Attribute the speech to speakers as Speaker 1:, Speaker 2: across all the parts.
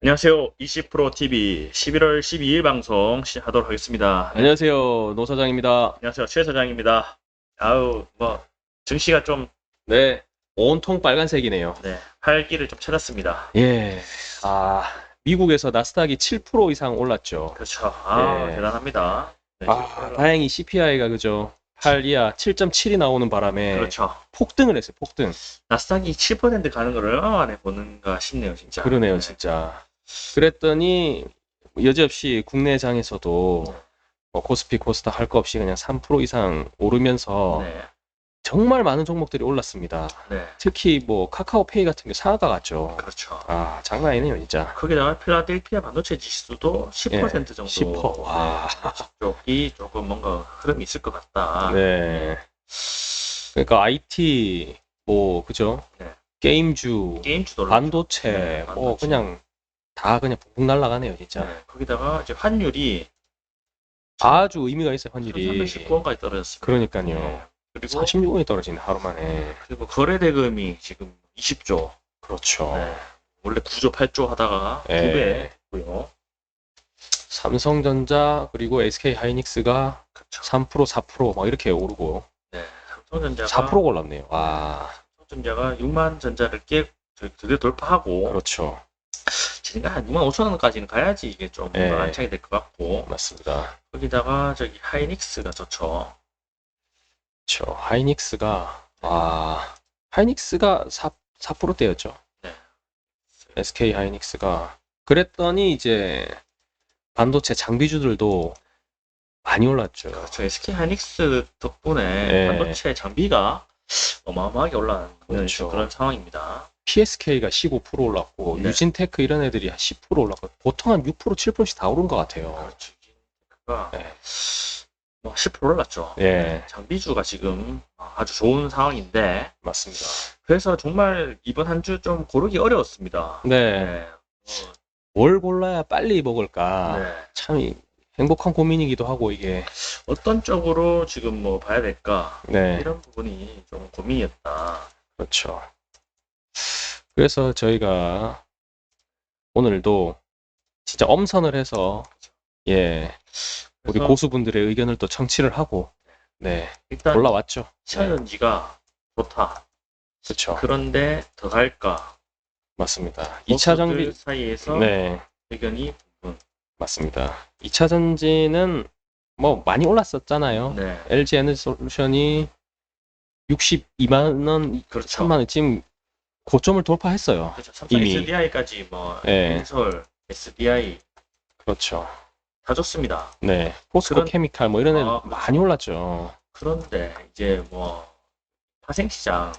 Speaker 1: 안녕하세요. 20프로 TV 11월 12일 방송 시작하도록 하겠습니다.
Speaker 2: 안녕하세요. 노 사장입니다.
Speaker 1: 안녕하세요. 최 사장입니다. 아우, 뭐, 증시가 좀,
Speaker 2: 네. 온통 빨간색이네요.
Speaker 1: 네, 활기를 좀 찾았습니다.
Speaker 2: 예. 아, 미국에서 나스닥이 7% 이상 올랐죠.
Speaker 1: 그렇죠. 아,
Speaker 2: 네.
Speaker 1: 대단합니다. 네,
Speaker 2: 아, 다행히 CPI가 그죠. 8 이하 7.7이 나오는 바람에
Speaker 1: 그렇죠.
Speaker 2: 폭등을 했어요. 폭등.
Speaker 1: 나스닥이 7% 가는 걸 얼마 만에 보는가 싶네요, 진짜.
Speaker 2: 그러네요,
Speaker 1: 네.
Speaker 2: 진짜. 그랬더니 여지없이 국내 장에서도 뭐 코스피, 코스닥 할 거 없이 그냥 3% 이상 오르면서
Speaker 1: 네,
Speaker 2: 정말 많은 종목들이 올랐습니다.
Speaker 1: 네,
Speaker 2: 특히 뭐 카카오페이 같은 게 상하가 갔죠.
Speaker 1: 그렇죠.
Speaker 2: 아, 장난 아니네요, 진짜.
Speaker 1: 거기다가 필라델피아 반도체 지수도 10% 정도.
Speaker 2: 10%. 와.
Speaker 1: 네, 쪽이 조금 뭔가 흐름이 있을 것 같다.
Speaker 2: 네. 그러니까 IT 뭐 그죠?
Speaker 1: 네.
Speaker 2: 게임주,
Speaker 1: 게임주도
Speaker 2: 반도체,
Speaker 1: 네,
Speaker 2: 뭐
Speaker 1: 반도체.
Speaker 2: 그냥 다 그냥 붕 날라가네요, 진짜.
Speaker 1: 네, 거기다가 이제 환율이
Speaker 2: 아주 의미가 있어요, 환율이.
Speaker 1: 319원까지 떨어졌습니다.
Speaker 2: 그러니까요.
Speaker 1: 네. 그리고
Speaker 2: 46원이 떨어지네, 하루 만에.
Speaker 1: 그리고 거래 대금이 지금 20조.
Speaker 2: 그렇죠.
Speaker 1: 네. 원래 9조 8조 하다가
Speaker 2: 네.
Speaker 1: 2배고요.
Speaker 2: 삼성전자 그리고 SK 하이닉스가
Speaker 1: 그렇죠.
Speaker 2: 3% 4%막 이렇게 오르고
Speaker 1: 네. 삼성전자가
Speaker 2: 4% 올랐네요. 와,
Speaker 1: 삼성전자가 6만 전자를 깨 드디어 돌파하고
Speaker 2: 그렇죠.
Speaker 1: 지금 한 6만 5천 원까지는 가야지 이게 좀
Speaker 2: 네.
Speaker 1: 뭔가 안착이 될 것 같고
Speaker 2: 맞습니다.
Speaker 1: 거기다가 저기 하이닉스가 좋죠.
Speaker 2: 그렇죠. 하이닉스가 와, 하이닉스가 4 4%대였죠.
Speaker 1: 네.
Speaker 2: SK 하이닉스가 그랬더니 이제 반도체 장비주들도 많이 올랐죠.
Speaker 1: 저 SK 하이닉스 덕분에
Speaker 2: 네.
Speaker 1: 반도체 장비가 어마어마하게 올라가는
Speaker 2: 그렇죠.
Speaker 1: 그런 상황입니다.
Speaker 2: PSK가 15% 올랐고
Speaker 1: 네.
Speaker 2: 유진테크 이런 애들이 한 10% 올랐고 보통 한 6% 7%씩 다 오른 것 같아요.
Speaker 1: 그렇죠.
Speaker 2: 네.
Speaker 1: 뭐10% 올랐죠.
Speaker 2: 예,
Speaker 1: 장비주가 지금 아주 좋은 상황인데
Speaker 2: 맞습니다.
Speaker 1: 그래서 정말 이번 한 주 좀 고르기 어려웠습니다.
Speaker 2: 네,
Speaker 1: 네. 어,
Speaker 2: 뭘 골라야 빨리 먹을까?
Speaker 1: 네.
Speaker 2: 참 이- 행복한 고민이기도 하고 이게
Speaker 1: 어떤 쪽으로 지금 뭐 봐야 될까
Speaker 2: 네,
Speaker 1: 이런 부분이 좀 고민이었다.
Speaker 2: 그렇죠. 그래서 저희가 오늘도 진짜 엄선을 해서 예, 우리 고수분들의 의견을 또 청취를 하고 네,
Speaker 1: 일단
Speaker 2: 올라왔죠.
Speaker 1: 차전지가 좋다.
Speaker 2: 그렇죠.
Speaker 1: 그런데 더 갈까?
Speaker 2: 맞습니다. 2차
Speaker 1: 고수들
Speaker 2: 장비
Speaker 1: 사이에서
Speaker 2: 네,
Speaker 1: 의견이
Speaker 2: 맞습니다. 2차 전지는 뭐 많이 올랐었잖아요.
Speaker 1: 네
Speaker 2: LG 에너지 솔루션이 62만 원,
Speaker 1: 그렇죠.
Speaker 2: 3만 원 지금 고점을 돌파했어요.
Speaker 1: 그렇죠. 삼성
Speaker 2: 이미.
Speaker 1: SDI까지 뭐
Speaker 2: 네.
Speaker 1: 인솔, SDI
Speaker 2: 그렇죠.
Speaker 1: 다 좋습니다.
Speaker 2: 네. 포스코
Speaker 1: 그런-
Speaker 2: 케미칼 뭐 이런 애들
Speaker 1: 아.
Speaker 2: 많이 올랐죠.
Speaker 1: 그런데 이제 뭐 파생 시장에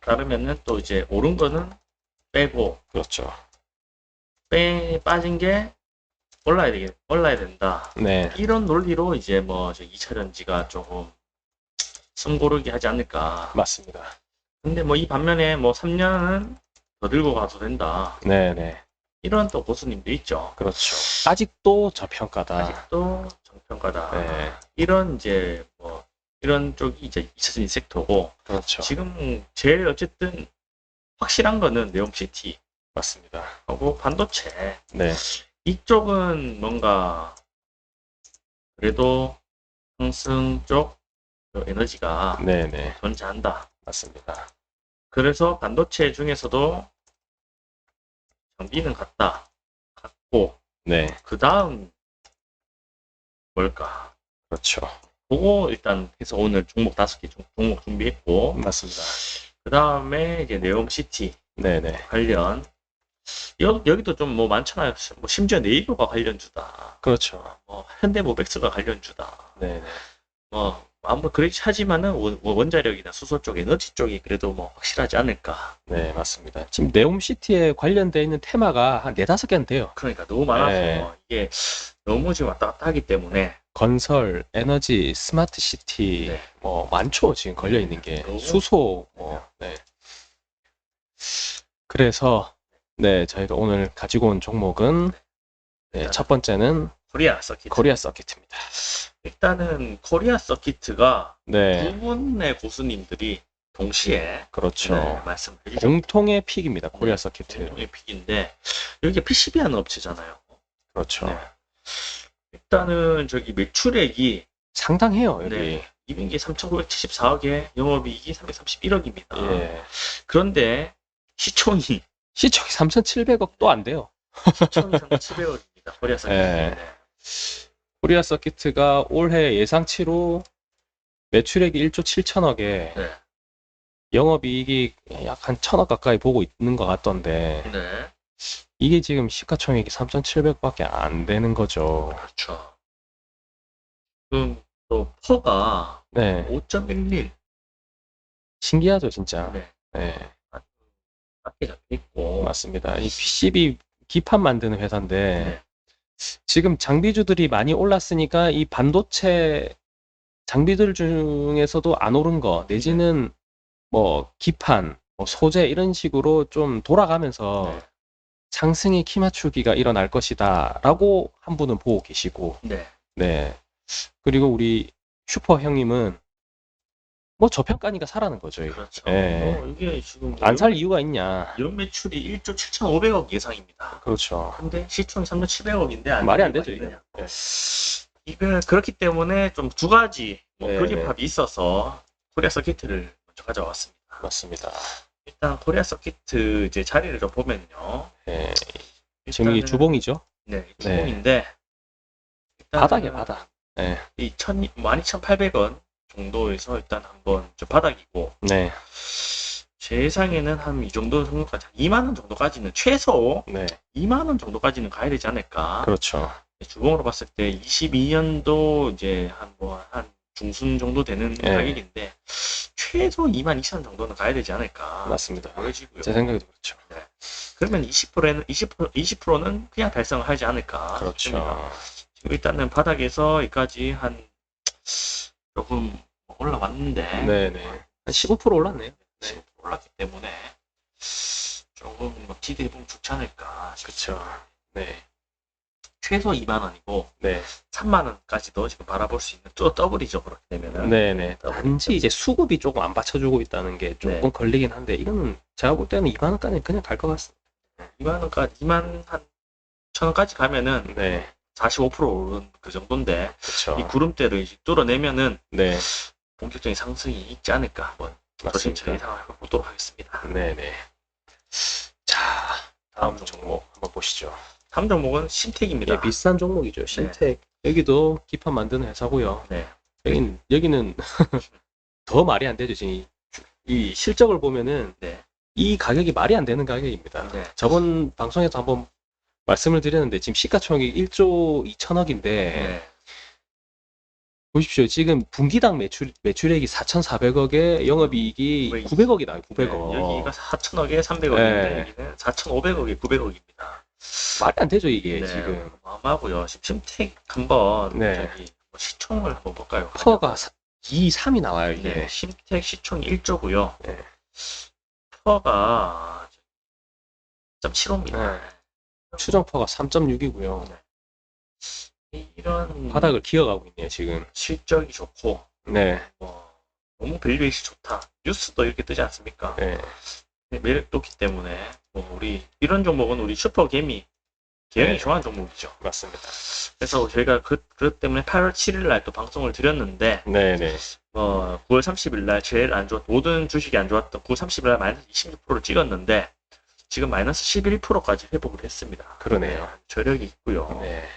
Speaker 1: 따르면은 또 이제 오른 거는 빼고
Speaker 2: 그렇죠.
Speaker 1: 빼 빠진 게 올라야 되겠 올라야 된다.
Speaker 2: 네.
Speaker 1: 이런 논리로 이제 뭐 2차 전지가 조금 숨고르기 하지 않을까.
Speaker 2: 맞습니다.
Speaker 1: 근데 뭐 이 반면에 뭐 3년은 더 들고 가도 된다.
Speaker 2: 네, 네.
Speaker 1: 이런 또 고수님도 있죠.
Speaker 2: 그렇죠. 아직도 저평가다.
Speaker 1: 아직도 정평가다.
Speaker 2: 네.
Speaker 1: 이런 이제 뭐 이런 쪽이 이제 2차 전지 섹터고
Speaker 2: 그렇죠.
Speaker 1: 지금 제일 어쨌든 확실한 거는 네옴시티
Speaker 2: 맞습니다.
Speaker 1: 하고 반도체
Speaker 2: 네.
Speaker 1: 이쪽은 뭔가 그래도 상승 쪽그 에너지가
Speaker 2: 네, 네.
Speaker 1: 존재한다.
Speaker 2: 맞습니다.
Speaker 1: 그래서 반도체 중에서도 장비는 같다. 같고
Speaker 2: 네.
Speaker 1: 그 다음 뭘까?
Speaker 2: 그렇죠.
Speaker 1: 그거 일단 해서 오늘 종목 다섯 개 종- 종목 준비했고
Speaker 2: 맞습니다.
Speaker 1: 그 다음에 이제 네옴 시티
Speaker 2: 네, 네.
Speaker 1: 관련 여, 여기도 좀 뭐 많잖아요. 뭐 심지어 네이버가 관련주다.
Speaker 2: 그렇죠.
Speaker 1: 뭐 현대모백스가 관련주다.
Speaker 2: 네, 네.
Speaker 1: 뭐 아무 그렇게 하지만은 원- 원자력이나 수소 쪽 에너지 쪽이 그래도 뭐 확실하지 않을까.
Speaker 2: 네, 맞습니다. 지금 네옴시티에 관련되어 있는 테마가 한 네다섯 개는 돼요.
Speaker 1: 그러니까 너무 많아서
Speaker 2: 네.
Speaker 1: 이게 너무 지금 왔다 갔다 하기 때문에
Speaker 2: 건설, 에너지, 스마트 시티,
Speaker 1: 네.
Speaker 2: 뭐 많죠 지금 걸려 있는 게
Speaker 1: 너무-
Speaker 2: 수소, 뭐 네. 그래서 네 저희가 오늘 가지고 온 종목은 네, 첫 번째는
Speaker 1: 코리아 서킷.
Speaker 2: 코리아 서킷입니다.
Speaker 1: 일단은 코리아 서킷가
Speaker 2: 네,
Speaker 1: 두 분의 고수님들이 동시에
Speaker 2: 그렇죠.
Speaker 1: 네, 말씀해 주셨고
Speaker 2: 공통의 픽입니다. 코리아 서킷.
Speaker 1: 의 픽인데 여기 PCB 하는 업체잖아요.
Speaker 2: 그렇죠.
Speaker 1: 네. 일단은 저기 매출액이
Speaker 2: 상당해요, 여기.
Speaker 1: 네. 2분기 3,974억에 영업이익이 331억입니다.
Speaker 2: 예.
Speaker 1: 그런데 시총이
Speaker 2: 시총이 3,700억도 안 돼요.
Speaker 1: 시총이 3,700억입니다. 코리아 서킷.
Speaker 2: 네. 코리아 서킷가 올해 예상치로 매출액이 1조 7천억에
Speaker 1: 네.
Speaker 2: 영업이익이 약 한 천억 가까이 보고 있는 것 같던데
Speaker 1: 네.
Speaker 2: 이게 지금 시가총액이 3,700밖에 안 되는 거죠.
Speaker 1: 그렇죠. 그럼 또 퍼가
Speaker 2: 네,
Speaker 1: 5.11
Speaker 2: 신기하죠, 진짜.
Speaker 1: 네.
Speaker 2: 네,
Speaker 1: 잡혀 있고
Speaker 2: 맞습니다. 이 PCB 기판 만드는 회사인데
Speaker 1: 네.
Speaker 2: 지금 장비주들이 많이 올랐으니까 이 반도체 장비들 중에서도 안 오른 거 내지는 뭐 기판, 뭐 소재 이런 식으로 좀 돌아가면서
Speaker 1: 네.
Speaker 2: 상승의 키 맞추기가 일어날 것이다라고 한 분은 보고 계시고
Speaker 1: 네.
Speaker 2: 네 그리고 우리 슈퍼 형님은 뭐 저평가니까 사라는 거죠. 이거.
Speaker 1: 그렇죠.
Speaker 2: 네.
Speaker 1: 어, 이게 지금
Speaker 2: 안 살 이유가 있냐?
Speaker 1: 연 매출이 1조 7,500억 예상입니다.
Speaker 2: 그렇죠.
Speaker 1: 근데 시총이 3,700억인데
Speaker 2: 말이 안 되죠, 이거. 네.
Speaker 1: 이거 그렇기 때문에 좀 두 가지 뭐
Speaker 2: 네,
Speaker 1: 그립합이 있어서 코리아 서키트를 먼저 가져왔습니다.
Speaker 2: 맞습니다.
Speaker 1: 일단 코리아 서키트 이제 자리를 좀 보면요.
Speaker 2: 네, 지금 이게
Speaker 1: 일단은-
Speaker 2: 주봉이죠.
Speaker 1: 네, 주봉인데 일단은
Speaker 2: 바닥이야 바닥. 네,
Speaker 1: 이 12,800원 정도에서 일단 한번 좀 바닥이고
Speaker 2: 네,
Speaker 1: 제 예상에는 한 이 정도 정도까지 한 2만 원 정도까지는 최소
Speaker 2: 네,
Speaker 1: 2만 원 정도까지는 가야 되지 않을까.
Speaker 2: 그렇죠.
Speaker 1: 주봉으로 봤을 때 22년도 이제 한 뭐한 중순 정도 되는
Speaker 2: 네.
Speaker 1: 가격인데 최소 2만 2천 정도는 가야 되지 않을까
Speaker 2: 맞습니다.
Speaker 1: 보여지고요.
Speaker 2: 제 생각에도 그렇죠.
Speaker 1: 그러면 20%는 20% 20%는 그냥 달성을 하지 않을까 싶습니다.
Speaker 2: 그렇죠.
Speaker 1: 지금 일단은 바닥에서 여기까지 한 조금 올라왔는데
Speaker 2: 네, 네. 한 15% 올랐네요.
Speaker 1: 네, 올랐기 때문에 조금 뭐 기대해 보면 좋지 않을까.
Speaker 2: 그렇죠. 네,
Speaker 1: 최소 2만 원이고
Speaker 2: 네,
Speaker 1: 3만 원까지도 지금 바라볼 수 있는 또 더블이죠 그렇게 되면은
Speaker 2: 네, 네. 단지 이제 수급이 조금 안 받쳐주고 있다는 게 조금
Speaker 1: 네.
Speaker 2: 걸리긴 한데 이거는 제가 볼 때는 2만 원까지 그냥 갈 것 같습니다.
Speaker 1: 2만 원까지 2만 한 천 원까지 가면은
Speaker 2: 네,
Speaker 1: 45% 오른 그 정도인데
Speaker 2: 그렇죠.
Speaker 1: 이 구름대를 이제 뚫어내면은
Speaker 2: 네,
Speaker 1: 본격적인 상승이 있지 않을까 한번 조심스레
Speaker 2: 맞습니다.
Speaker 1: 예상을 해보도록 하겠습니다.
Speaker 2: 네, 네. 자, 다음 종목 한번 보시죠.
Speaker 1: 다음 종목은 신택입니다.
Speaker 2: 이게 비싼 종목이죠. 신텍. 여기도 기판 만드는 회사고요.
Speaker 1: 네.
Speaker 2: 여긴 여기는 더 말이 안 되죠. 지금 이, 이 실적을 보면은
Speaker 1: 네.
Speaker 2: 이 가격이 말이 안 되는 가격입니다.
Speaker 1: 네.
Speaker 2: 저번 방송에서 한번 말씀을 드렸는데 지금 시가총액이 1조 2천억인데
Speaker 1: 네.
Speaker 2: 보십시오. 지금 분기당 매출 매출액이 4,400억에 영업이익이
Speaker 1: 네.
Speaker 2: 900억이 나요. 900억.
Speaker 1: 네, 여기가 4천억에 300억인데
Speaker 2: 네.
Speaker 1: 여기는 4,500억에 900억입니다.
Speaker 2: 말이 안 되죠 이게
Speaker 1: 네.
Speaker 2: 지금.
Speaker 1: 어마어마하고요. 지금 신택 한번
Speaker 2: 네.
Speaker 1: 저기 뭐 시총을 한번 볼까요?
Speaker 2: 퍼가 2, 3이 나와요 이게.
Speaker 1: 네, 심택 시총이 1조고요.
Speaker 2: 네.
Speaker 1: 퍼가 0.75입니다.
Speaker 2: 추정퍼가 3.6이고요.
Speaker 1: 이런
Speaker 2: 바닥을 기어가고 있네요 지금.
Speaker 1: 실적이 좋고
Speaker 2: 네.
Speaker 1: 뭐 너무 밸류에이시 좋다. 뉴스도 이렇게 뜨지 않습니까?
Speaker 2: 네.
Speaker 1: 매력 높기 때문에 뭐 우리 이런 종목은 우리 슈퍼 개미 개영이
Speaker 2: 네.
Speaker 1: 좋아하는 종목이죠.
Speaker 2: 맞습니다.
Speaker 1: 그래서 저희가 그, 그것 때문에 8월 7일 날 또 방송을 드렸는데
Speaker 2: 네네.
Speaker 1: 어, 9월 30일 날 제일 안 좋았 모든 주식이 안 좋았던 9월 30일 날 마이너스 26%를 찍었는데 지금 마이너스 11%까지 회복을 했습니다.
Speaker 2: 그러네요.
Speaker 1: 저력이 있고요.
Speaker 2: 네.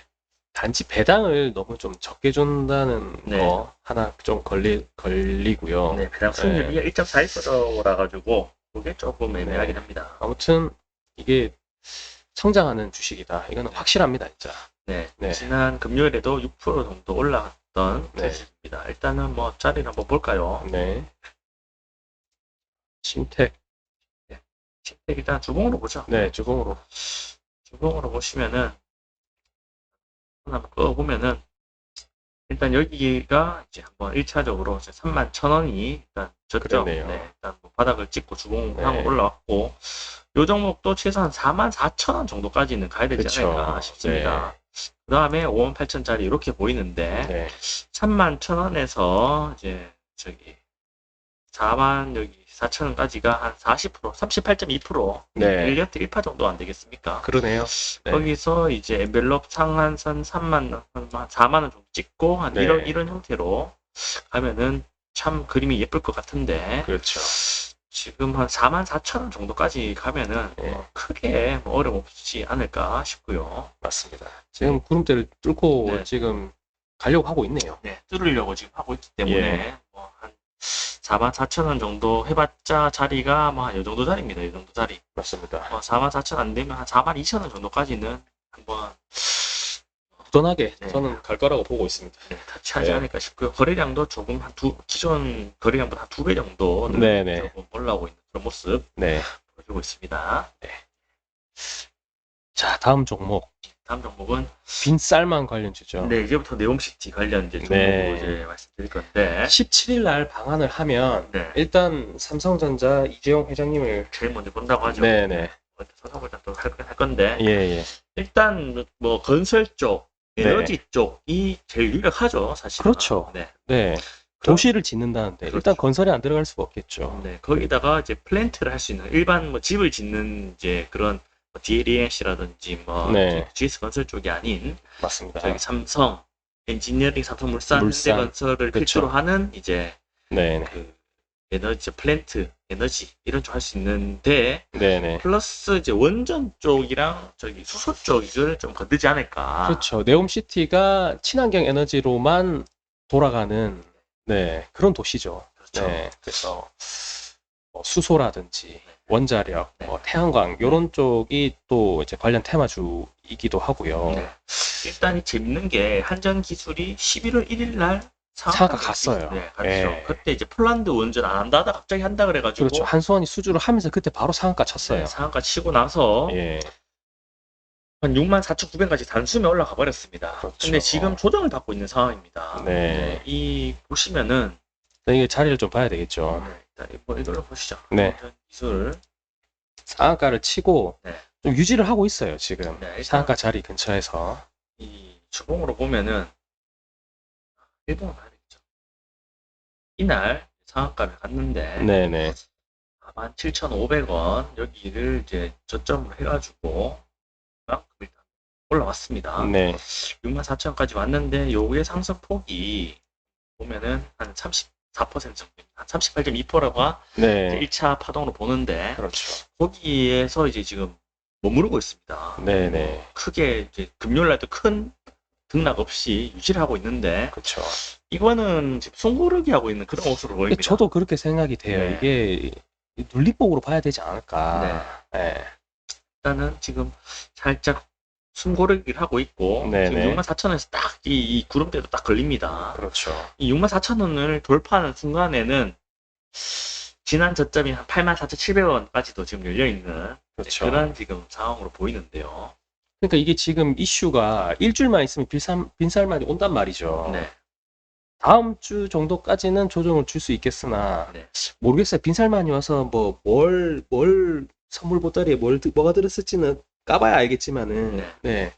Speaker 2: 단지 배당을 너무 좀 적게 준다는
Speaker 1: 네.
Speaker 2: 거 하나 좀 걸리, 걸리고요.
Speaker 1: 네, 배당 수익률이 1.41%라 가지고 그게 조금 애매하긴
Speaker 2: 네.
Speaker 1: 합니다.
Speaker 2: 아무튼 이게 성장하는 주식이다. 이거는 확실합니다, 진짜.
Speaker 1: 네,
Speaker 2: 네.
Speaker 1: 지난 금요일에도 6% 정도 올라갔던
Speaker 2: 네.
Speaker 1: 주식입니다. 일단은 뭐 자리를 한번 볼까요?
Speaker 2: 네. 신택.
Speaker 1: 일단 주봉으로 보죠.
Speaker 2: 네, 주봉으로.
Speaker 1: 주봉으로 보시면은 하나 꺼보면은 일단 여기가 이제 한번 1차적으로 3만 천 원이 일단 졌죠.
Speaker 2: 그러네요.
Speaker 1: 네, 일단 뭐 바닥을 찍고 주봉하고
Speaker 2: 네.
Speaker 1: 올라왔고 요 종목도 최소한 4만 4천 원 정도까지는 가야 되지
Speaker 2: 그쵸.
Speaker 1: 않을까 싶습니다. 그 다음에 5만 8천짜리 이렇게 보이는데
Speaker 2: 네.
Speaker 1: 3만 천 원에서 이제 저기 4만 여기 4천원까지가 한 40%, 38.2%,
Speaker 2: 네.
Speaker 1: 1년대 1파 정도 안 되겠습니까?
Speaker 2: 그러네요. 네.
Speaker 1: 거기서 이제 엔벨롭 상한선 3만 원, 한 4만 원 정도 찍고 한
Speaker 2: 네.
Speaker 1: 이런 이런 형태로 가면은 참 그림이 예쁠 것 같은데
Speaker 2: 그렇죠.
Speaker 1: 지금 한 4만 4천 원 정도까지 가면은
Speaker 2: 네.
Speaker 1: 뭐 크게 뭐 어려움 없지 않을까 싶고요.
Speaker 2: 맞습니다. 지금 구름대를 뚫고
Speaker 1: 네.
Speaker 2: 지금 가려고 하고 있네요.
Speaker 1: 네, 뚫으려고 지금 하고 있기 때문에
Speaker 2: 예.
Speaker 1: 뭐한 4만 4천 원 정도 해봤자 자리가 뭐한이 정도 자리입니다. 이 정도 자리.
Speaker 2: 맞습니다.
Speaker 1: 뭐 4만 4천 안 되면 한 4만 2천 원 정도까지는 한번
Speaker 2: 부단하게
Speaker 1: 네.
Speaker 2: 저는 갈 거라고 보고 있습니다.
Speaker 1: 네, 타치하지
Speaker 2: 네.
Speaker 1: 않을까 싶고요. 거래량도 조금 한 두, 기존 거래량보다 한두배 정도
Speaker 2: 네네.
Speaker 1: 조금 올라오고 있는 그런 모습
Speaker 2: 네.
Speaker 1: 보여주고 있습니다.
Speaker 2: 자, 다음 종목.
Speaker 1: 다음 종목은
Speaker 2: 빈쌀만 관련 주죠.
Speaker 1: 네, 이제부터 네옴시티 관련 이제 종목
Speaker 2: 네.
Speaker 1: 이제 말씀드릴 건데
Speaker 2: 17일 날 방한을 하면
Speaker 1: 네,
Speaker 2: 일단 삼성전자 이재용 회장님을
Speaker 1: 제일 먼저 본다고 하죠.
Speaker 2: 네 네.
Speaker 1: 서서보자 또할 할 건데
Speaker 2: 예, 예.
Speaker 1: 일단 뭐 건설 쪽,
Speaker 2: 네.
Speaker 1: 에너지 쪽이 제일 유력하죠, 사실.
Speaker 2: 그렇죠.
Speaker 1: 네.
Speaker 2: 네. 도시를 짓는다는데
Speaker 1: 그렇죠.
Speaker 2: 일단 건설에 안 들어갈 수가 없겠죠.
Speaker 1: 네, 거기다가 이제 플랜트를 할 수 있는 일반 뭐 집을 짓는 이제 그런 뭐 DLENC라든지 뭐
Speaker 2: 네.
Speaker 1: GS 건설 쪽이 아닌
Speaker 2: 맞습니다.
Speaker 1: 저기 삼성 엔지니어링, 삼성 물산,
Speaker 2: 물산.
Speaker 1: 현대건설을
Speaker 2: 그쵸.
Speaker 1: 필두로 하는 이제
Speaker 2: 네네.
Speaker 1: 그 에너지 플랜트, 에너지 이런 쪽 할 수 있는데
Speaker 2: 네네.
Speaker 1: 플러스 이제 원전 쪽이랑 저기 수소 쪽을 좀 건드지 않을까.
Speaker 2: 그렇죠. 네옴시티가 친환경 에너지로만 돌아가는 네 그런 도시죠.
Speaker 1: 그렇죠.
Speaker 2: 네. 그래서 뭐 수소라든지 원자력,
Speaker 1: 네.
Speaker 2: 뭐 태양광 이런 쪽이 또 이제 관련 테마주이기도 하고요.
Speaker 1: 네. 일단 이 재밌는 게 한전 기술이 11월 1일 날
Speaker 2: 상한가 갔어요.
Speaker 1: 네, 갔죠.
Speaker 2: 네.
Speaker 1: 그때 이제 폴란드 원전 안 한다 하다 갑자기 한다 그래가지고
Speaker 2: 그렇죠. 한수원이 수주를 하면서 그때 바로 상한가 쳤어요.
Speaker 1: 네, 상한가 치고 나서
Speaker 2: 예.
Speaker 1: 한 64,900까지 단숨에 올라가 버렸습니다.
Speaker 2: 그렇죠.
Speaker 1: 근데 지금 조정을 받고 있는 상황입니다.
Speaker 2: 네.
Speaker 1: 이 보시면은
Speaker 2: 이게 자리를 좀 봐야 되겠죠.
Speaker 1: 네, 일단 뭐 이걸로 보시죠.
Speaker 2: 네.
Speaker 1: 원전 기술
Speaker 2: 상한가를 치고
Speaker 1: 네.
Speaker 2: 좀 유지를 하고 있어요. 지금
Speaker 1: 네, 일단
Speaker 2: 상한가 자리 근처에서.
Speaker 1: 이 주봉으로 보면은 일본을 봐야 되겠죠. 이날 상한가를 갔는데
Speaker 2: 네네.
Speaker 1: 47,500원 여기를 이제 저점으로 해가지고 그만큼 일단 올라왔습니다.
Speaker 2: 네.
Speaker 1: 64,000원까지 왔는데 요게 상승 폭이 보면은 한 34% 정도, 한 38.2%가
Speaker 2: 네.
Speaker 1: 1차 파동으로 보는데
Speaker 2: 그렇죠.
Speaker 1: 거기에서 이제 지금 머무르고 있습니다.
Speaker 2: 네네.
Speaker 1: 크게 이제 금요일 날도 큰 등락 없이 유지를 하고 있는데
Speaker 2: 그렇죠.
Speaker 1: 이거는 지금 송구르기 하고 있는 그런 모습으로 보입니다.
Speaker 2: 저도 그렇게 생각이 돼요.
Speaker 1: 네.
Speaker 2: 이게 눌림목으로 봐야 되지 않을까. 네.
Speaker 1: 일단은 지금 살짝 숨고르기를 하고 있고
Speaker 2: 네네.
Speaker 1: 지금 64,000원에서 딱이 구름대도 딱 걸립니다.
Speaker 2: 그렇죠.
Speaker 1: 이 64,000원을 돌파하는 순간에는 지난 저점이 한 84,700원까지도 지금 열려 있는
Speaker 2: 그렇죠.
Speaker 1: 그런 지금 상황으로 보이는데요.
Speaker 2: 그러니까 이게 지금 이슈가 일주일만 있으면 빈살, 빈살만이 온단 말이죠.
Speaker 1: 네,
Speaker 2: 다음 주 정도까지는 조정을 줄 수 있겠으나
Speaker 1: 네.
Speaker 2: 모르겠어요. 빈살만이 와서 뭐 뭘뭘 선물 보따리에 뭘 드- 뭐가 들었을지는 까봐야 알겠지만은
Speaker 1: 네.
Speaker 2: 네.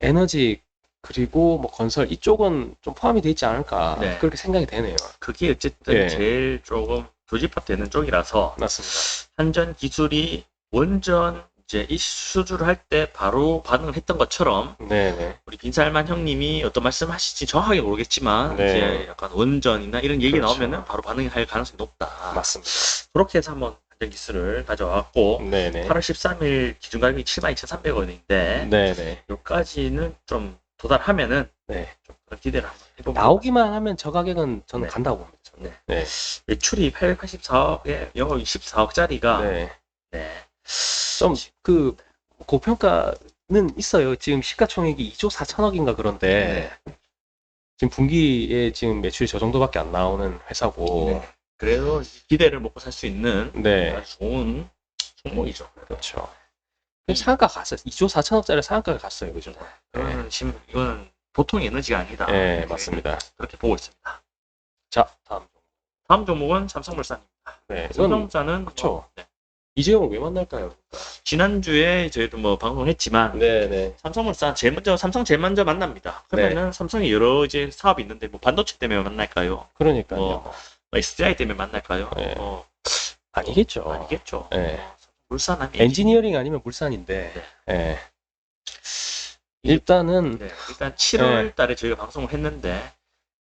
Speaker 2: 에너지 그리고 뭐 건설 이쪽은 좀 포함이 돼 있지 않을까
Speaker 1: 네.
Speaker 2: 그렇게 생각이 되네요.
Speaker 1: 그게 어쨌든
Speaker 2: 예.
Speaker 1: 제일 조금 교집합되는 쪽이라서
Speaker 2: 맞습니다.
Speaker 1: 한전 기술이 원전 이제 이 수주를 할 때 바로 반응을 했던 것처럼
Speaker 2: 네네.
Speaker 1: 우리 빈살만 형님이 어떤 말씀하실지 정확하게 모르겠지만
Speaker 2: 네.
Speaker 1: 이제 약간 원전이나 이런 얘기
Speaker 2: 그렇죠.
Speaker 1: 나오면은 바로 반응할 가능성이 높다.
Speaker 2: 맞습니다.
Speaker 1: 그렇게 해서 한번 한전 기술을 가져왔고
Speaker 2: 네네.
Speaker 1: 8월 13일 기준 가격이 72,300원인데
Speaker 2: 네네.
Speaker 1: 여기까지는 좀 도달하면은
Speaker 2: 네.
Speaker 1: 좀 그런 기대를 한번 해봅니다.
Speaker 2: 나오기만 하면 저 가격은 저는
Speaker 1: 네.
Speaker 2: 간다고 봅니다. 저는. 네.
Speaker 1: 매출이 884억에 영업이 14억짜리가
Speaker 2: 네.
Speaker 1: 네.
Speaker 2: 좀 그 고평가는 있어요. 지금 시가총액이 2조 4천억인가 그런데 지금 분기에 지금 매출이 저 정도밖에 안 나오는 회사고
Speaker 1: 네. 그래도 기대를 먹고 살 수 있는
Speaker 2: 네,
Speaker 1: 좋은 종목이죠.
Speaker 2: 그렇죠. 상한가 갔어요. 2조 4천억짜리 상한가가 갔어요. 그죠?
Speaker 1: 이거는 심 이거는 보통 에너지가 아니다.
Speaker 2: 네, 맞습니다.
Speaker 1: 그렇게 보고 있습니다.
Speaker 2: 자, 다음.
Speaker 1: 다음 종목은 삼성물산입니다.
Speaker 2: 네, 이건
Speaker 1: 삼성물산은
Speaker 2: 그쵸.
Speaker 1: 뭐, 네.
Speaker 2: 이재용을 왜 만날까요?
Speaker 1: 지난주에 저희도 뭐 방송을 했지만
Speaker 2: 네, 네.
Speaker 1: 삼성물산 제일 먼저 삼성 제일 먼저 만납니다. 그러면은 삼성이 여러 이제 사업이 있는데 뭐 반도체 때문에 만날까요?
Speaker 2: 그러니까요.
Speaker 1: 뭐, SDI 때문에 만날까요?
Speaker 2: 네.
Speaker 1: 어,
Speaker 2: 아니겠죠.
Speaker 1: 아니겠죠.
Speaker 2: 네.
Speaker 1: 어, 물산하면
Speaker 2: 엔지니어링 아니면 물산인데,
Speaker 1: 네.
Speaker 2: 예. 일단은,
Speaker 1: 네, 일단 7월 달에 저희가 방송을 했는데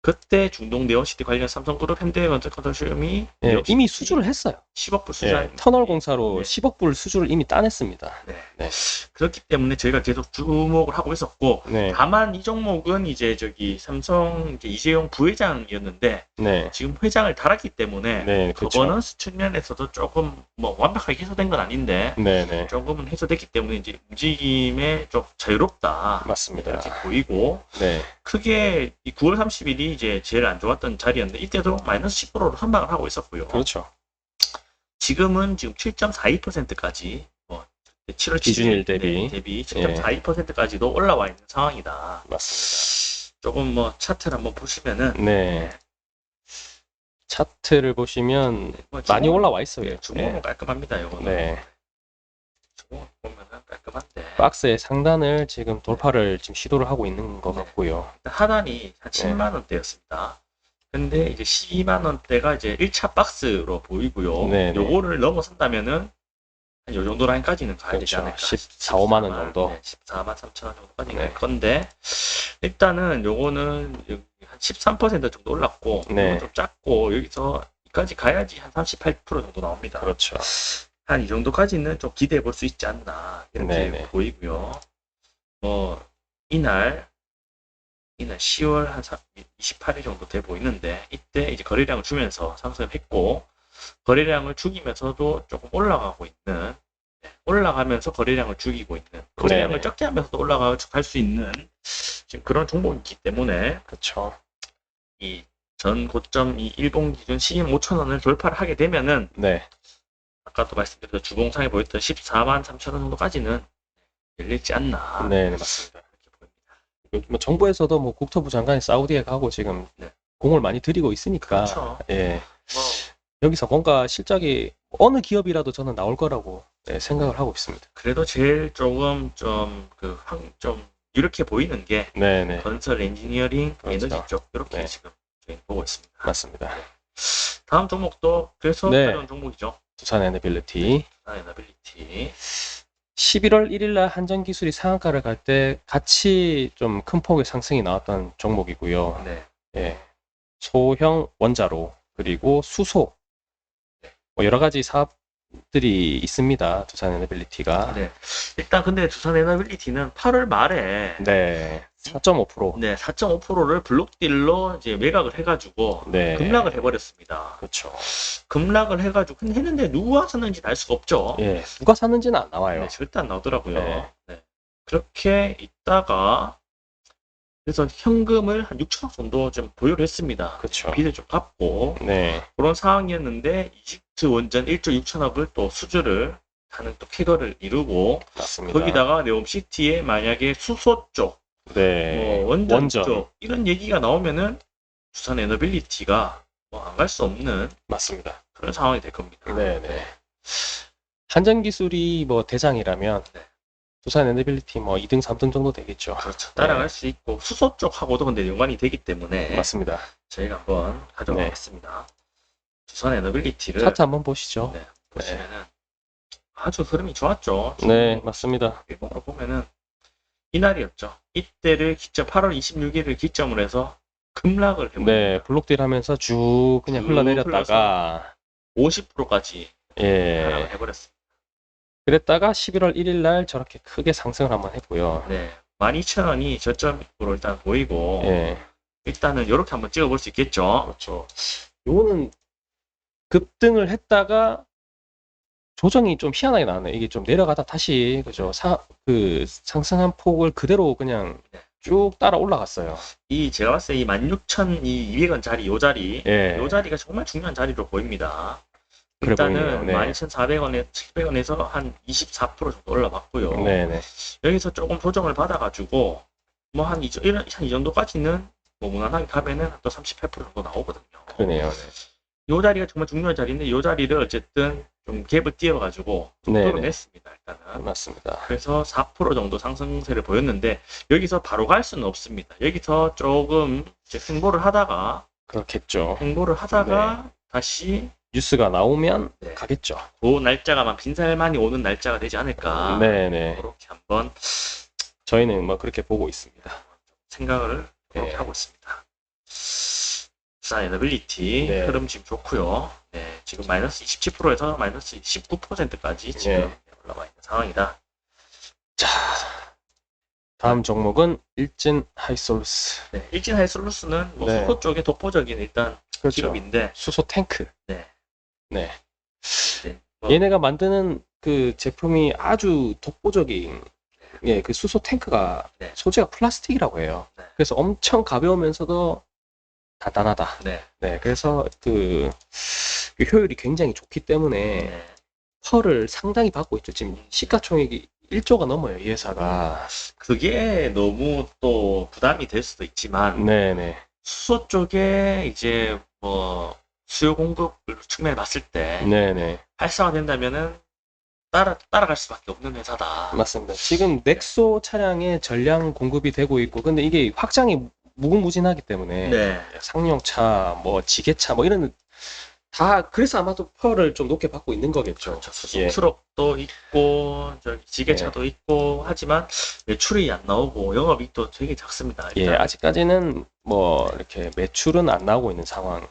Speaker 1: 그때 중동 네온시티 관련 삼성그룹 현대건설 컨소시엄이
Speaker 2: 예, 이미 수주를 했어요.
Speaker 1: 10억 불
Speaker 2: 예,
Speaker 1: 수주한
Speaker 2: 터널 공사로
Speaker 1: 네.
Speaker 2: 10억 불 수주를 이미 따냈습니다.
Speaker 1: 네.
Speaker 2: 네.
Speaker 1: 그렇기 때문에 저희가 계속 주목을 하고 있었고
Speaker 2: 네,
Speaker 1: 다만 이 종목은 이제 저기 삼성 이제 이재용 부회장이었는데
Speaker 2: 네,
Speaker 1: 지금 회장을 달았기 때문에
Speaker 2: 네, 그렇죠.
Speaker 1: 거버넌스 측면에서도 조금 뭐 완벽하게 해소된 건 아닌데
Speaker 2: 네, 네,
Speaker 1: 조금은 해소됐기 때문에 이제 움직임에 좀 자유롭다
Speaker 2: 맞습니다.
Speaker 1: 이렇게 보이고
Speaker 2: 네,
Speaker 1: 크게 이 9월 30일이 이제 제일 안 좋았던 자리였는데 이때도 마이너스 10%로 선방을 하고 있었고요.
Speaker 2: 그렇죠.
Speaker 1: 지금은 지금 7.42%까지 뭐 7월
Speaker 2: 기준일 대비.
Speaker 1: 대비
Speaker 2: 예.
Speaker 1: 7.42%까지도 올라와 있는 상황이다.
Speaker 2: 맞습니다.
Speaker 1: 조금 뭐 차트를 한번 보시면은
Speaker 2: 네. 차트를 보시면
Speaker 1: 뭐
Speaker 2: 많이
Speaker 1: 주목-
Speaker 2: 올라와 있어요.
Speaker 1: 예, 주목은
Speaker 2: 네.
Speaker 1: 깔끔합니다. 이거는
Speaker 2: 네.
Speaker 1: 주목 보면은 깔끔한데
Speaker 2: 박스의 상단을 지금 돌파를 지금 시도를 하고 있는 것
Speaker 1: 네.
Speaker 2: 같고요.
Speaker 1: 하단이 한 10만 원대였습니다. 근데 이제 12만 원대가 이제 1차 박스로 보이고요.
Speaker 2: 네, 네.
Speaker 1: 요거를 넘어선다면은 한 요 정도 라인까지는 가야 되지
Speaker 2: 그렇죠.
Speaker 1: 않을까.
Speaker 2: 14, 5만 원 정도.
Speaker 1: 네, 14만 3천 원 정도까지
Speaker 2: 네.
Speaker 1: 갈 건데 일단은 요거는 한 13% 정도 올랐고
Speaker 2: 네.
Speaker 1: 요거 좀 작고 여기서 여기까지 가야지 한 38% 정도 나옵니다.
Speaker 2: 그렇죠.
Speaker 1: 한 이 정도까지는 좀 기대해 볼 수 있지 않나 이렇게
Speaker 2: 네네.
Speaker 1: 보이고요. 뭐 이날 이날 10월 한 28일 정도 돼 보이는데 이때 이제 거래량을 주면서 상승을 했고 거래량을 죽이면서도 조금 올라가고 있는 네, 올라가면서 거래량을 죽이고 있는 거래량을
Speaker 2: 네네.
Speaker 1: 적게 하면서도 올라갈 수 있는 지금 그런 종목이기 때문에
Speaker 2: 그렇죠.
Speaker 1: 이 전 고점 이 일본 기준 15,000 원을 돌파를 하게 되면은
Speaker 2: 네.
Speaker 1: 아까도 말씀드렸던 주봉상에 보였던 14만 3천 원 정도까지는 열릴지 않나
Speaker 2: 네, 네, 맞습니다.
Speaker 1: 이렇게 보입니다.
Speaker 2: 뭐 정부에서도 뭐 국토부 장관이 사우디에 가고 지금
Speaker 1: 네.
Speaker 2: 공을 많이 들이고 있으니까
Speaker 1: 그렇죠.
Speaker 2: 예.
Speaker 1: 뭐
Speaker 2: 여기서 뭔가 실적이 어느 기업이라도 저는 나올 거라고 네, 생각을 하고 있습니다.
Speaker 1: 그래도 제일 조금 좀그좀 이렇게 보이는 게
Speaker 2: 네, 네.
Speaker 1: 건설 엔지니어링
Speaker 2: 그렇죠.
Speaker 1: 에너지 쪽 이렇게
Speaker 2: 네.
Speaker 1: 지금 보고 있습니다.
Speaker 2: 맞습니다.
Speaker 1: 다음 종목도 그래서
Speaker 2: 네.
Speaker 1: 가져온 종목이죠.
Speaker 2: 두산 에너빌리티
Speaker 1: 에너빌리티.
Speaker 2: 11월 1일 날 한전 기술이 상한가를 갈 때 같이 좀 큰 폭의 상승이 나왔던 종목이고요.
Speaker 1: 네.
Speaker 2: 예. 소형 원자로 그리고 수소 뭐 여러 가지 사업 들이 있습니다. 두산 에너빌리티가
Speaker 1: 네. 일단 근데 두산 에너빌리티는 8월 말에
Speaker 2: 네. 4.5%.
Speaker 1: 네, 4.5%를 블록딜로 이제 매각을 해가지고
Speaker 2: 네.
Speaker 1: 급락을 해버렸습니다.
Speaker 2: 그렇죠.
Speaker 1: 급락을 해가지고 근데 했는데 누가 샀는지는 알 수가 없죠.
Speaker 2: 예. 누가 샀는지는 안 나와요.
Speaker 1: 네, 절대 안 나오더라고요.
Speaker 2: 네.
Speaker 1: 네. 그렇게 있다가 그래서 현금을 한 6천억 정도 좀 보유를 했습니다.
Speaker 2: 그렇죠.
Speaker 1: 빚을 좀 갚고
Speaker 2: 네.
Speaker 1: 그런 상황이었는데 이집트 원전 1조 6천억을 또 수주를 하는 또 쾌거를 이루고
Speaker 2: 맞습니다.
Speaker 1: 거기다가 네옴시티에 만약에 수소 쪽,
Speaker 2: 네.
Speaker 1: 뭐 원전,
Speaker 2: 원전.
Speaker 1: 쪽 이런 얘기가 나오면은 두산 에너빌리티가 뭐 안 갈 수 없는
Speaker 2: 맞습니다.
Speaker 1: 그런 상황이 될 겁니다.
Speaker 2: 네, 네. 한전 기술이 뭐 대장이라면
Speaker 1: 네.
Speaker 2: 두산 에너빌리티 뭐 2등, 3등 정도 되겠죠.
Speaker 1: 그렇죠. 따라갈 수 있고 수소 쪽하고도 근데 연관이 되기 때문에
Speaker 2: 맞습니다.
Speaker 1: 저희가 한번 가져가겠습니다. 두산 에너빌리티를
Speaker 2: 차트 한번 보시죠.
Speaker 1: 네, 보시면은 아주 흐름이 좋았죠.
Speaker 2: 네, 맞습니다.
Speaker 1: 일본으로 보면은 이날이었죠. 이때를 기점 8월 26일을 기점으로 해서 급락을 해버립니다.
Speaker 2: 네, 블록딜 하면서 쭉 그냥
Speaker 1: 쭉
Speaker 2: 흘러내렸다가
Speaker 1: 50%까지
Speaker 2: 예.
Speaker 1: 해버렸습니다.
Speaker 2: 그랬다가 11월 1일 날 저렇게 크게 상승을 한번 했고요.
Speaker 1: 네, 12,000원이 저점으로 일단 보이고
Speaker 2: 예.
Speaker 1: 일단은 이렇게 한번 찍어볼 수 있겠죠.
Speaker 2: 그렇죠. 요거는 급등을 했다가 조정이 좀 희한하게 나왔네. 이게 좀 내려가다 다시 그죠. 사, 그 상승한 폭을 그대로 그냥
Speaker 1: 네.
Speaker 2: 쭉 따라 올라갔어요.
Speaker 1: 이 제가 봤을 때 이 16,200원 자리 요 자리
Speaker 2: 예.
Speaker 1: 요 자리가 정말 중요한 자리로 보입니다.
Speaker 2: 그래
Speaker 1: 일단은
Speaker 2: 보이네요. 네.
Speaker 1: 12,400원에 700원에서 한 24% 정도 올라갔고요.
Speaker 2: 네네.
Speaker 1: 여기서 조금 조정을 받아가지고 뭐 한 이 정도까지는 뭐 무난하게 가면은 또 38% 정도 나오거든요.
Speaker 2: 그러네요.
Speaker 1: 요 자리가 정말 중요한 자리인데 요 자리를 어쨌든 좀 갭을 띄워가지고
Speaker 2: 네. 네네.
Speaker 1: 뚫어냈습니다. 일단은.
Speaker 2: 맞습니다.
Speaker 1: 그래서 4% 정도 상승세를 보였는데 여기서 바로 갈 수는 없습니다. 여기서 조금 이제 횡보를 하다가
Speaker 2: 그렇겠죠.
Speaker 1: 횡보를 하다가 다시
Speaker 2: 뉴스가 나오면
Speaker 1: 네.
Speaker 2: 가겠죠.
Speaker 1: 그 날짜가만 빈살만이 오는 날짜가 되지 않을까.
Speaker 2: 네네.
Speaker 1: 그렇게 한번
Speaker 2: 저희는 뭐 그렇게 보고 있습니다.
Speaker 1: 생각을 그렇게
Speaker 2: 네.
Speaker 1: 하고 있습니다. 사이너빌리티
Speaker 2: 네.
Speaker 1: 흐름 지금 좋고요. 네, 지금 마이너스 27%에서 마이너스 19%까지 지금
Speaker 2: 네.
Speaker 1: 올라와 있는 상황이다.
Speaker 2: 자, 다음 종목은 일진 하이솔루스.
Speaker 1: 네, 일진 하이솔루스는 뭐
Speaker 2: 네.
Speaker 1: 수소 쪽에 독보적인 일단
Speaker 2: 그렇죠.
Speaker 1: 기업인데
Speaker 2: 수소 탱크.
Speaker 1: 네.
Speaker 2: 네.
Speaker 1: 네, 뭐
Speaker 2: 얘네가 만드는 그 제품이 아주 독보적인 예, 그 수소 탱크가
Speaker 1: 네.
Speaker 2: 소재가 플라스틱이라고 해요.
Speaker 1: 네.
Speaker 2: 그래서 엄청 가벼우면서도 단단하다.
Speaker 1: 네,
Speaker 2: 네, 그래서 그, 그 효율이 굉장히 좋기 때문에
Speaker 1: 네.
Speaker 2: 펄을 상당히 받고 있죠. 지금 시가총액이 1조가 넘어요, 이 회사가.
Speaker 1: 그게 너무 또 부담이 될 수도 있지만
Speaker 2: 네네.
Speaker 1: 수소 쪽에 이제 뭐 수요 공급 측면에 봤을 때
Speaker 2: 네네.
Speaker 1: 활성화된다면은 따라 따라갈 수밖에 없는 회사다.
Speaker 2: 맞습니다. 지금 넥소 차량의 전량 공급이 되고 있고, 근데 이게 확장이 무궁무진하기 때문에
Speaker 1: 네.
Speaker 2: 상용차, 뭐 지게차, 뭐 이런 다 그래서 아마도 펄을 좀 높게 받고 있는 거겠죠.
Speaker 1: 그렇죠. 수소
Speaker 2: 예.
Speaker 1: 트럭도 있고 저기 지게차도 있고 하지만 매출이 안 나오고 영업이익도 되게 작습니다.
Speaker 2: 예,
Speaker 1: 일단
Speaker 2: 아직까지는 뭐 이렇게 매출은 안 나오고 있는 상황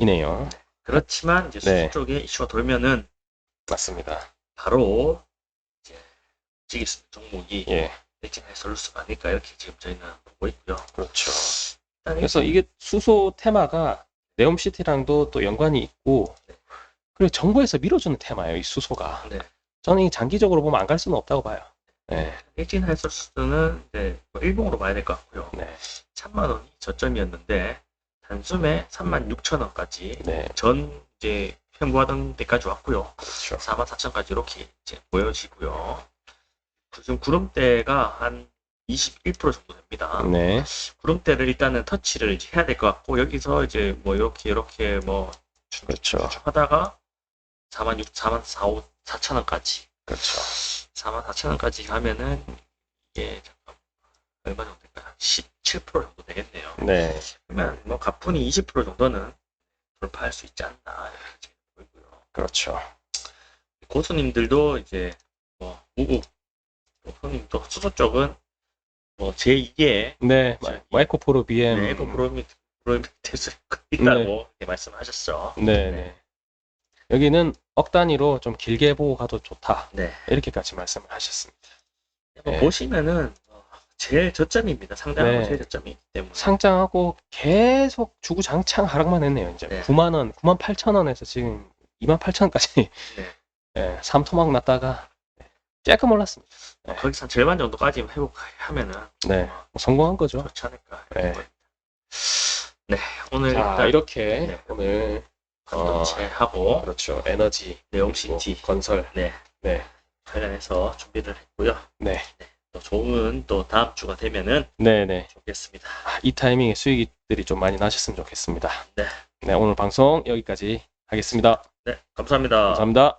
Speaker 2: 이네요.
Speaker 1: 그렇지만 이제 수소
Speaker 2: 네.
Speaker 1: 쪽에 이슈가 돌면은
Speaker 2: 맞습니다.
Speaker 1: 바로 이제 있는 종목이
Speaker 2: 예,
Speaker 1: 일진의 솔루스가 아닐까 이렇게 지금 저희는 보고 있고요.
Speaker 2: 그렇죠. 그래서 이게 수소 테마가 네옴시티랑도 또 연관이 있고, 그리고 정부에서 밀어주는 테마예요, 이 수소가.
Speaker 1: 네.
Speaker 2: 저는 이 장기적으로 보면 안 갈 수는 없다고 봐요. 네,
Speaker 1: 일진 해솔루스는 이제 뭐 일봉으로 봐야 될 것 같고요.
Speaker 2: 네,
Speaker 1: 3만 원이 저점이었는데 단숨에 3만 6천 원까지
Speaker 2: 네,
Speaker 1: 전 이제 현무하던 데까지 왔고요.
Speaker 2: 그렇죠.
Speaker 1: 4만 4천까지 이렇게 이제 보여지고요. 지금 구름대가 한 21% 정도 됩니다.
Speaker 2: 네,
Speaker 1: 구름대를 일단은 터치를 이제 해야 될 것 같고 여기서 이제 뭐 이렇게 이렇게 뭐
Speaker 2: 그렇죠.
Speaker 1: 하다가 4만 6, 4만 4, 5, 4천 원까지
Speaker 2: 그렇죠.
Speaker 1: 4만 4천 원까지 가면은 이게 얼마 정도 될까요? 17% 정도 되겠네요.
Speaker 2: 네,
Speaker 1: 그러면 뭐 가뿐히 20% 정도는 돌파할 수 있지 않나 이렇게 보이고요.
Speaker 2: 그렇죠.
Speaker 1: 고수님들도 이제 뭐 무국 고수님도 수소 쪽은 뭐 제2의
Speaker 2: 네,
Speaker 1: 저기-
Speaker 2: 마이코 프로 BM.
Speaker 1: 에코 프로미 프로미테스 있다고 이렇게 말씀하셨죠.
Speaker 2: 네, 네. 여기는 억 단위로 좀 길게 보고 가도 좋다.
Speaker 1: 네.
Speaker 2: 이렇게까지 말씀을 하셨습니다.
Speaker 1: 뭐
Speaker 2: 네.
Speaker 1: 보시면은 어, 제일 저점입니다. 상당한
Speaker 2: 네.
Speaker 1: 제일 저점이기 때문에.
Speaker 2: 상장하고 계속 주구장창 하락만 했네요. 이제
Speaker 1: 네.
Speaker 2: 9만 원, 9만 8천 원에서 지금 2만 8천 원까지
Speaker 1: 네.
Speaker 2: 예, 삼토막 났다가 조금 올랐습니다.
Speaker 1: 뭐 거기서 한 절반 정도까지 회복하면은
Speaker 2: 네, 뭐 성공한 거죠.
Speaker 1: 좋지 않을까.
Speaker 2: 네.
Speaker 1: 네, 오늘
Speaker 2: 자, 이렇게
Speaker 1: 네.
Speaker 2: 오늘
Speaker 1: 반도체하고
Speaker 2: 그렇죠 에너지
Speaker 1: 네옴시티
Speaker 2: 그리고 건설
Speaker 1: 네
Speaker 2: 네,
Speaker 1: 관련해서 준비를 했고요.
Speaker 2: 네,
Speaker 1: 또 좋은 또 다음 주가 되면은
Speaker 2: 네, 네.
Speaker 1: 좋겠습니다.
Speaker 2: 아, 이 타이밍에 수익들이 좀 많이 나셨으면 좋겠습니다.
Speaker 1: 네.
Speaker 2: 네, 오늘 방송 여기까지 하겠습니다.
Speaker 1: 네, 감사합니다.
Speaker 2: 감사합니다.